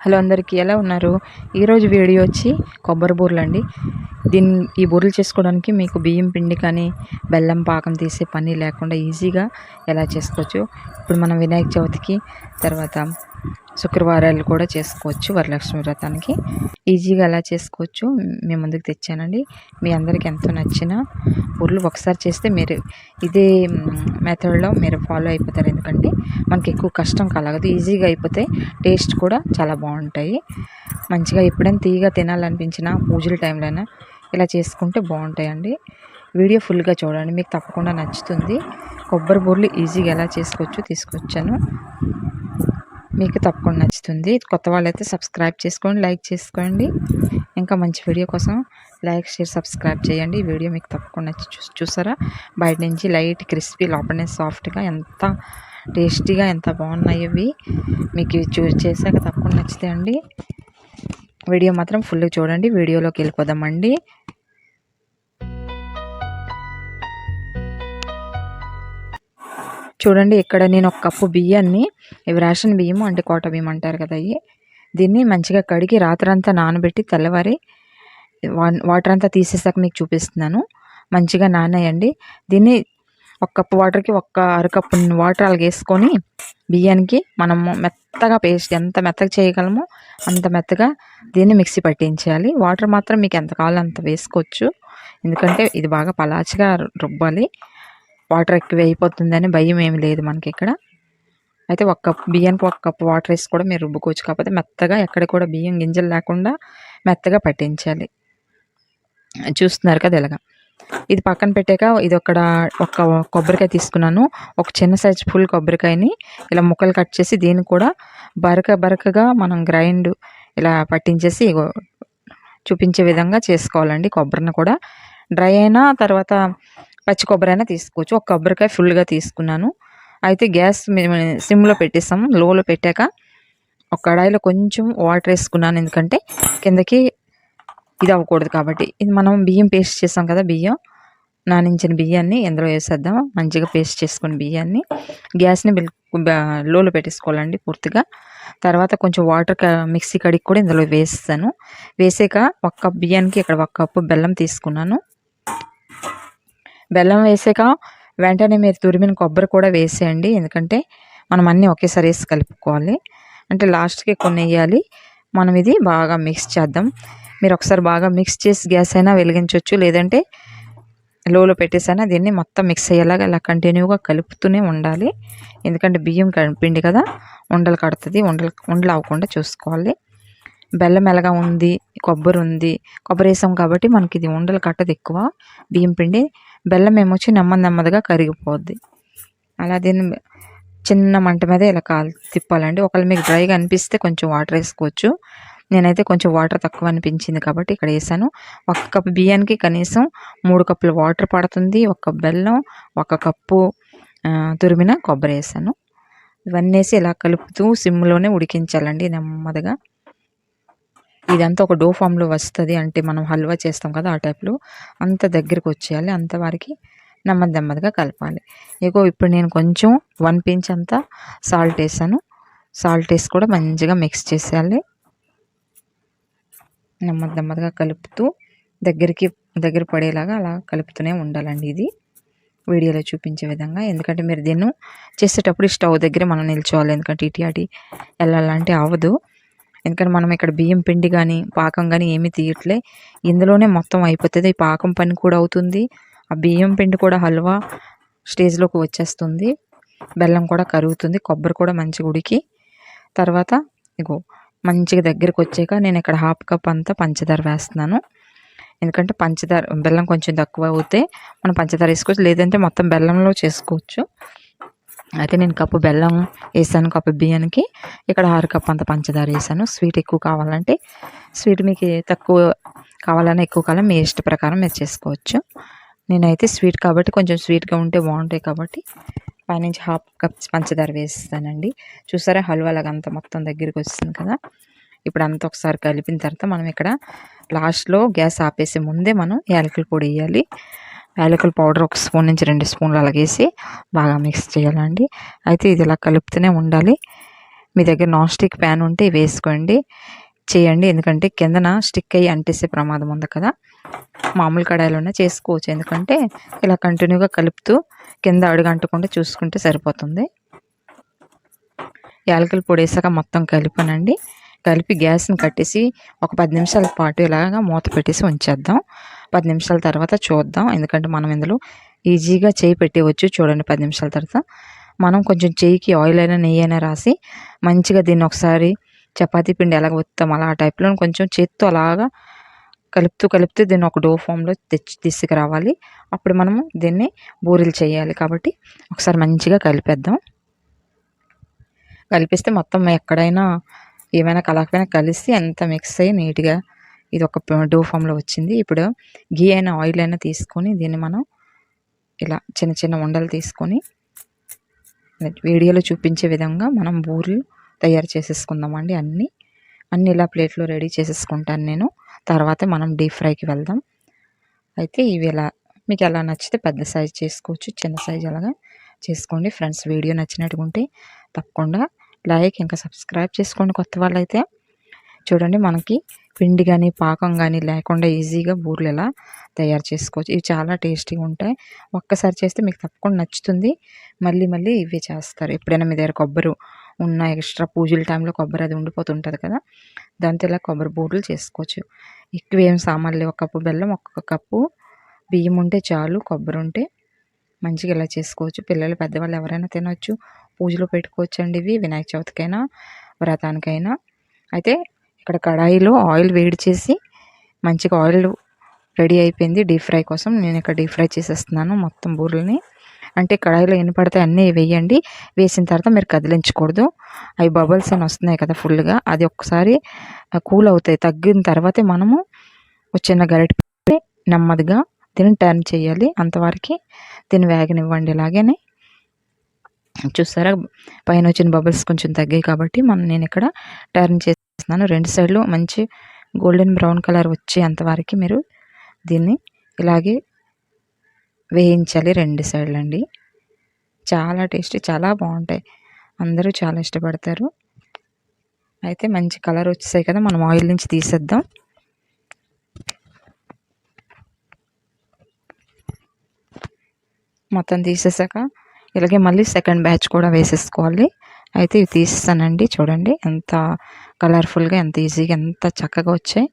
Hello అందరికీ ఎలా ఉన్నారు? ఈరోజు వీడియో వచ్చి కొబ్బరి బూరెలు అండి దీన్ని ఈ బూరెలు చేసుకోవడానికి మీకు బియ్యం పిండి కానీ బెల్లం పాకం తీసే పని లేకుండా ఈజీగా ఎలా చేసుకోవచ్చు? ఇప్పుడు మనం వినాయక చవితికి తర్వాత శుక్రవారాలు కూడా చేసుకోవచ్చు వరలక్ష్మి వ్రతానికి. ఈజీగా ఎలా చేసుకోవచ్చు? మీ ముందుకు తెచ్చానండి. మీ అందరికీ ఎంతో నచ్చిన ఊర్లు ఒకసారి చేస్తే మీరు ఇదే మెథడ్లో మీరు ఫాలో అయిపోతారు. ఎందుకంటే మనకి ఎక్కువ కష్టం కలగదు. ఈజీగా అయిపోతే టేస్ట్ కూడా చాలా బాగుంటాయి. మంచిగా ఎప్పుడైనా తీయగా తినాలనిపించినా పూజల టైంలో అయినా ఇలా చేసుకుంటే బాగుంటాయండి. వీడియో ఫుల్గా చూడండి. మీకు తప్పకుండా నచ్చుతుంది. కొబ్బరి బూర్లు ఈజీగా ఎలా చేసుకోవచ్చు తీసుకొచ్చాను. మీకు తప్పకుండా నచ్చుతుంది. కొత్త వాళ్ళైతే సబ్స్క్రైబ్ చేసుకోండి లైక్ చేసుకోండి. ఇంకా మంచి వీడియో కోసం లైక్ షేర్ సబ్స్క్రైబ్ చేయండి. ఈ వీడియో మీకు తప్పకుండా నచ్చి చూ చూసారా? బయట నుంచి లైట్ క్రిస్పీ లోపలనే సాఫ్ట్గా ఎంత టేస్టీగా ఎంత బాగున్నాయి ఇవి. మీకు ఇవి చూ చేశాక తప్పకుండా నచ్చుతాయండి వీడియో మాత్రం ఫుల్గా చూడండి. వీడియోలోకి వెళ్ళిపోదామండి. చూడండి ఇక్కడ నేను ఒక కప్పు బియ్యాన్ని ఇవి రేషన్ బియ్యము అంటే కోట బియ్యం అంటారు కదా అవి దీన్ని మంచిగా కడిగి రాత్రంతా నానబెట్టి తెల్లవారి వా- వాటర్ అంతా తీసేసాక మీకు చూపిస్తున్నాను. మంచిగా నానేయండి. దీన్ని ఒక కప్పు వాటర్కి ఒక్క అరకప్పు వాటర్ అలాగేసుకొని బియ్యానికి మనము మెత్తగా పేస్ట్ ఎంత మెత్తగా చేయగలమో అంత మెత్తగా దీన్ని మిక్సీ పట్టించేయాలి. వాటర్ మాత్రం మీకు ఎంత కావాలో అంత వేసుకోవచ్చు. ఎందుకంటే ఇది బాగా పలాచిగా రుబ్బాలి. వాటర్ ఎక్కువ అయిపోతుందని భయం ఏమి లేదు మనకి ఇక్కడ. అయితే ఒక కప్ బియ్యానికి ఒక కప్ వాటర్ వేసి కూడా మీరు రుబ్బుకోవచ్చు. కాకపోతే మెత్తగా ఎక్కడ కూడా బియ్యం గింజలు లేకుండా మెత్తగా పట్టించాలి. చూస్తున్నారు కదా ఇలాగా. ఇది పక్కన పెట్టాక ఇది ఒక ఒక కొబ్బరికాయ తీసుకున్నాను. ఒక చిన్న సైజ్ ఫుల్ కొబ్బరికాయని ఇలా ముక్కలు కట్ చేసి దీన్ని కూడా బరక బరకగా మనం గ్రైండ్ ఇలా పట్టించేసి చూపించే విధంగా చేసుకోవాలండి కొబ్బరిని కూడా. డ్రై అయినా తర్వాత పచ్చి కొబ్బరి అయినా తీసుకోవచ్చు. ఒక కొబ్బరికాయ ఫుల్గా తీసుకున్నాను. అయితే గ్యాస్ మేము సిమ్లో పెట్టేసాము లోలో పెట్టాక ఒక కడాయిలో కొంచెం వాటర్ వేసుకున్నాను. ఎందుకంటే కిందకి ఇది అవ్వకూడదు కాబట్టి. ఇది మనం బియ్యం పేస్ట్ చేసాం కదా బియ్యం. నానించిన బియ్యాన్ని ఎందులో వేసేద్దాం. మంచిగా పేస్ట్ చేసుకుని బియ్యాన్ని. గ్యాస్ని బిల్ లోలో పెట్టేసుకోవాలండి పూర్తిగా. తర్వాత కొంచెం వాటర్ మిక్సీ కడిగి కూడా ఇందులో వేస్తాను వేసాక ఒక కప్ బియ్యానికి ఇక్కడ ఒక కప్పు బెల్లం తీసుకున్నాను. బెల్లం వేసాక వెంటనే మీరు తురిమిన కొబ్బరి కూడా వేసేయండి. ఎందుకంటే మనం అన్నీ ఒకేసారి వేసి కలుపుకోవాలి. అంటే లాస్ట్కి కొన్ని వేయాలి. మనం ఇది బాగా మిక్స్ చేద్దాం. మీరు ఒకసారి బాగా మిక్స్ చేసి గ్యాస్ అయినా వెలిగించవచ్చు లేదంటే లోలో పెట్టేసైనా దీన్ని మొత్తం మిక్స్ అయ్యేలాగా ఇలా కంటిన్యూగా కలుపుతూనే ఉండాలి. ఎందుకంటే బియ్యం క- పిండి కదా ఉండలు కడుతుంది. ఉండలు ఉండలు అవ్వకుండా చూసుకోవాలి. బెల్లం ఎలాగా ఉంది? కొబ్బరి ఉంది. కొబ్బరి వేసాం కాబట్టి మనకి ఇది ఉండలు కట్టదు ఎక్కువ. బియ్యం పిండి బెల్లం ఏమొచ్చి నెమ్మది నెమ్మదిగా కరిగిపోద్ది. అలా దీన్ని చిన్న మంట మీద ఇలా కాల్ తిప్పాలండి. ఒకవేళ మీకు డ్రైగా అనిపిస్తే కొంచెం వాటర్ వేసుకోవచ్చు. నేనైతే కొంచెం వాటర్ తక్కువ అనిపించింది కాబట్టి ఇక్కడ వేసాను. ఒక కప్పు బియ్యానికి కనీసం మూడు కప్పులు వాటర్ పడుతుంది. ఒక బెల్లం ఒక కప్పు తురిమిన కొబ్బరి వేసాను. ఇవన్నీ వేసి ఇలా కలుపుతూ సిమ్లోనే ఉడికించాలండి నెమ్మదిగా. ఇదంతా ఒక డో ఫామ్లో వస్తుంది. అంటే మనం హల్వా చేస్తాం కదా ఆ టైప్లో. అంత దగ్గరికి వచ్చేయాలి. అంత వారికి నెమ్మది నెమ్మదిగా కలపాలి. ఇగో ఇప్పుడు నేను కొంచెం వన్ పించ్ అంతా సాల్ట్ వేసాను. సాల్ట్ వేసి కూడా మంచిగా మిక్స్ చేసేయాలి. నెమ్మది నెమ్మదిగా కలుపుతూ దగ్గరికి దగ్గర పడేలాగా అలా కలుపుతూనే ఉండాలండి ఇది. వీడియోలో చూపించే విధంగా. ఎందుకంటే మీరు దీన్ని చేసేటప్పుడు స్టవ్ దగ్గర మనం నిల్చోవాలి. ఎందుకంటే ఇటీ అటు వెళ్ళాలంటే అవ్వదు ఎందుకంటే మనం ఇక్కడ బియ్యం పిండి కానీ పాకం కానీ ఏమీ తీయట్లే. ఇందులోనే మొత్తం అయిపోతుంది. ఈ పాకం పని కూడా అవుతుంది. ఆ బియ్యం పిండి కూడా హల్వా స్టేజ్లోకి వచ్చేస్తుంది. బెల్లం కూడా కరుగుతుంది. కొబ్బరి కూడా మంచి ఉడికి. తర్వాత ఇగో మంచిగా దగ్గరికి వచ్చాక నేను ఇక్కడ హాఫ్ కప్ అంతా పంచదార వేస్తున్నాను. ఎందుకంటే పంచదార బెల్లం కొంచెం తక్కువ అవుతే మనం పంచదార వేసుకోవచ్చు. లేదంటే మొత్తం బెల్లంలో చేసుకోవచ్చు. అయితే నేను కప్పు బెల్లం వేసాను కప్పు బియ్యానికి. ఇక్కడ ఆరు కప్ అంత పంచదార వేసాను. స్వీట్ ఎక్కువ కావాలంటే స్వీట్ మీకు తక్కువ కావాలన్నా ఎక్కువ కాలం మీ ఇష్ట ప్రకారం మీరు చేసుకోవచ్చు. నేనైతే స్వీట్ కాబట్టి కొంచెం స్వీట్గా ఉంటే బాగుంటాయి కాబట్టి పైనుంచి హాఫ్ కప్ పంచదార వేస్తానండి. చూసారా హల్వా లాగా మొత్తం దగ్గరికి వస్తుంది కదా. ఇప్పుడు అంతా ఒకసారి కలిపిన తర్వాత మనం ఇక్కడ లాస్ట్లో గ్యాస్ ఆపేసే ముందే మనం యాలకుల పొడి వేయాలి. యాలకుల పౌడర్ ఒక స్పూన్ నుంచి రెండు స్పూన్లు అలాగేసి బాగా మిక్స్ చేయాలండి. అయితే ఇది ఇలా కలుపుతూనే ఉండాలి. మీ దగ్గర నాన్ స్టిక్ ప్యాన్ ఉంటే వేసుకోండి. చేయండి. ఎందుకంటే కిందన స్టిక్ అయ్యి అంటేసే ప్రమాదం ఉంది కదా. మామూలు కడాయిలోనే చేసుకోవచ్చు. ఎందుకంటే ఇలా కంటిన్యూగా కలుపుతూ కింద అడుగంటకుండా చూసుకుంటే సరిపోతుంది. యాలకుల పొడి వేసాక మొత్తం కలిపానండి. కలిపి గ్యాస్ని కట్టేసి ఒక పది నిమిషాల పాటు ఇలాగా మూత పెట్టేసి ఉంచేద్దాం. పది నిమిషాల తర్వాత చూద్దాం. ఎందుకంటే మనం ఇందులో ఈజీగా చేయి పెట్టేవచ్చు చూడండి పది నిమిషాల తర్వాత. మనం కొంచెం చేయికి ఆయిల్ అయినా నెయ్యి అయినా రాసి మంచిగా దీన్ని ఒకసారి చపాతీ పిండి ఎలాగ వస్తాం అలా ఆ టైప్లో కొంచెం చేత్తో అలాగా కలుపుతూ కలుపుతూ దీన్ని ఒక డో ఫామ్లో తెచ్చి తీసుకురావాలి. అప్పుడు మనము దీన్ని బూరెలు చేయాలి కాబట్టి ఒకసారి మంచిగా కలిపేద్దాం. కలిపిస్తే మొత్తం ఎక్కడైనా ఏమైనా కలకపోయినా కలిసి అంత మిక్స్ అయ్యి నీట్గా ఇది ఒక డో ఫామ్లో వచ్చింది. ఇప్పుడు గీ అయినా ఆయిల్ అయినా తీసుకొని దీన్ని మనం ఇలా చిన్న చిన్న ఉండలు తీసుకొని వీడియోలో చూపించే విధంగా మనం బూరెలు తయారు చేసేసుకుందామండి అన్నీ. అన్నీ ఇలా ప్లేట్లో రెడీ చేసేసుకుంటాను నేను. తర్వాత మనం డీప్ ఫ్రైకి వెళ్దాం. అయితే ఇవి ఎలా మీకు ఎలా నచ్చితే పెద్ద సైజ్ చేసుకోవచ్చు చిన్న సైజ్ అలాగా చేసుకోండి. ఫ్రెండ్స్ వీడియో నచ్చినట్టుకుంటే తప్పకుండా లైక్ ఇంకా సబ్స్క్రైబ్ చేసుకోండి కొత్త వాళ్ళైతే చూడండి మనకి పిండి కానీ పాకం కానీ లేకుండా ఈజీగా బూరెలు ఎలా తయారు చేసుకోవచ్చు. ఇవి చాలా టేస్టీగా ఉంటాయి. ఒక్కసారి చేస్తే మీకు తప్పకుండా నచ్చుతుంది. మళ్ళీ మళ్ళీ ఇవే చేస్తారు. ఎప్పుడైనా మీ దగ్గర కొబ్బరి ఉన్న ఎక్స్ట్రా పూజల టైంలో కొబ్బరి అది ఉండిపోతుంటుంది కదా. దాంతో ఇలా కొబ్బరి బూరెలు చేసుకోవచ్చు. ఎక్కువ ఏం సామాన్లు ఒక కప్పు బెల్లం ఒక్క కప్పు బియ్యం ఉంటే చాలు కొబ్బరి ఉంటే మంచిగా ఇలా చేసుకోవచ్చు. పిల్లలు పెద్దవాళ్ళు ఎవరైనా తినవచ్చు పూజలో పెట్టుకోవచ్చు అండి ఇవి వినాయక చవితికైనా వ్రతానికైనా. అయితే ఇక్కడ కడాయిలో ఆయిల్ వేడి చేసి మంచిగా ఆయిల్ రెడీ అయిపోయింది డీప్ ఫ్రై కోసం. నేను ఇక్కడ డీప్ ఫ్రై చేసేస్తున్నాను మొత్తం బూరల్ని. అంటే కడాయిలో ఎన్ని పడితే అన్నీ వేయండి. వేసిన తర్వాత మీరు కదిలించకూడదు. అవి బబుల్స్ అని వస్తున్నాయి కదా ఫుల్గా. అది ఒక్కసారి కూల్ అవుతాయి. తగ్గిన తర్వాతే మనము చిన్న గరిటె నెమ్మదిగా దీన్ని టర్న్ చేయాలి. అంతవరకు దీన్ని వేగనివ్వండి. ఇలాగనే చూసారా పైన వచ్చిన బబుల్స్ కొంచెం తగ్గాయి కాబట్టి మనం నేను ఇక్కడ టర్న్ చేస్తున్నాను. రెండు సైడ్లు మంచి గోల్డెన్ బ్రౌన్ కలర్ వచ్చేంతవరకు మీరు దీన్ని ఇలాగే వేయించాలి రెండు సైడ్లు అండి చాలా టేస్టీ చాలా బాగుంటాయి. అందరూ చాలా ఇష్టపడతారు. అయితే మంచి కలర్ వచ్చేసాయి కదా మనం ఆయిల్ నుంచి తీసేద్దాం. మొత్తం తీసేసాక ఇలాగే మళ్ళీ సెకండ్ బ్యాచ్ కూడా వేసేసుకోవాలి. అయితే ఇవి తీస్తానండి చూడండి. ఎంత కలర్ఫుల్గా ఎంత ఈజీగా ఎంత చక్కగా వచ్చాయి.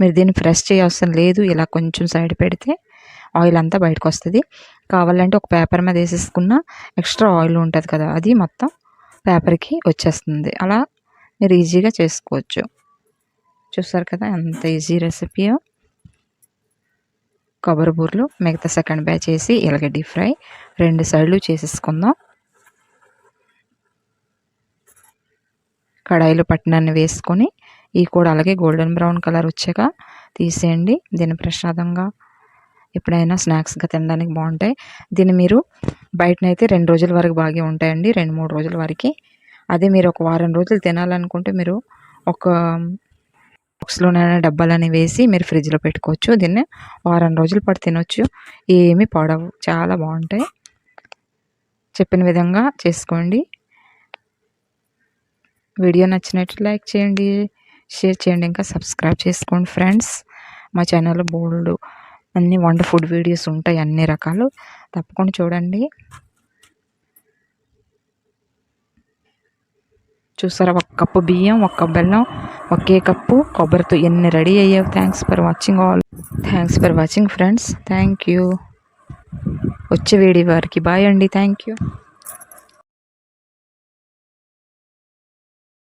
మీరు దీన్ని ఫ్రెష్ చేయవసరం లేదు ఇలా కొంచెం సైడ్ పెడితే ఆయిల్ అంతా బయటకు వస్తుంది కావాలంటే ఒక పేపర్ మీద వేసేసుకున్న ఎక్స్ట్రా ఆయిల్ ఉంటుంది కదా అది మొత్తం పేపర్కి వచ్చేస్తుంది. అలా మీరు ఈజీగా చేసుకోవచ్చు. చూసారు కదా ఎంత ఈజీ రెసిపీయో కొబ్బరి బూరలు మిగతా సెకండ్ బ్యాచ్ వేసి ఇలాగ డీప్ ఫ్రై రెండు సైడ్లు చేసేసుకుందాం. కడాయిలో పట్టినాన్ని వేసుకొని ఈ కూడా అలాగే గోల్డెన్ బ్రౌన్ కలర్ వచ్చాక తీసేయండి. దీన్ని ప్రసాదంగా ఎప్పుడైనా స్నాక్స్గా తినడానికి బాగుంటాయి. దీన్ని మీరు బయటనైతే రెండు రోజుల వరకు బాగా ఉంటాయండి. రెండు మూడు రోజుల వరకు. అదే మీరు ఒక వారం రోజులు తినాలనుకుంటే మీరు ఒక బాక్స్లోనైనా డబ్బాలని వేసి మీరు ఫ్రిడ్జ్లో పెట్టుకోవచ్చు. దీన్ని వారం రోజుల పాటు తినొచ్చు. ఏమీ పడవు చాలా బాగుంటాయి. చెప్పిన విధంగా చేసుకోండి. వీడియో నచ్చినట్లు లైక్ చేయండి షేర్ చేయండి ఇంకా సబ్స్క్రైబ్ చేసుకోండి ఫ్రెండ్స్. మా ఛానల్లో బోల్డ్ అన్ని వండర్ ఫుడ్ వీడియోస్ ఉంటాయి అన్ని రకాలు. తప్పకుండా చూడండి. చూసారా? ఒక కప్పు బియ్యం ఒక బెల్లం ఒకే కప్పు. కొబ్బరితో ఎన్ని రెడీ అయ్యావు? Thanks for watching all thanks for watching friends thank you వచ్చే వేడి వారికి బాయ్ అండి. Thank you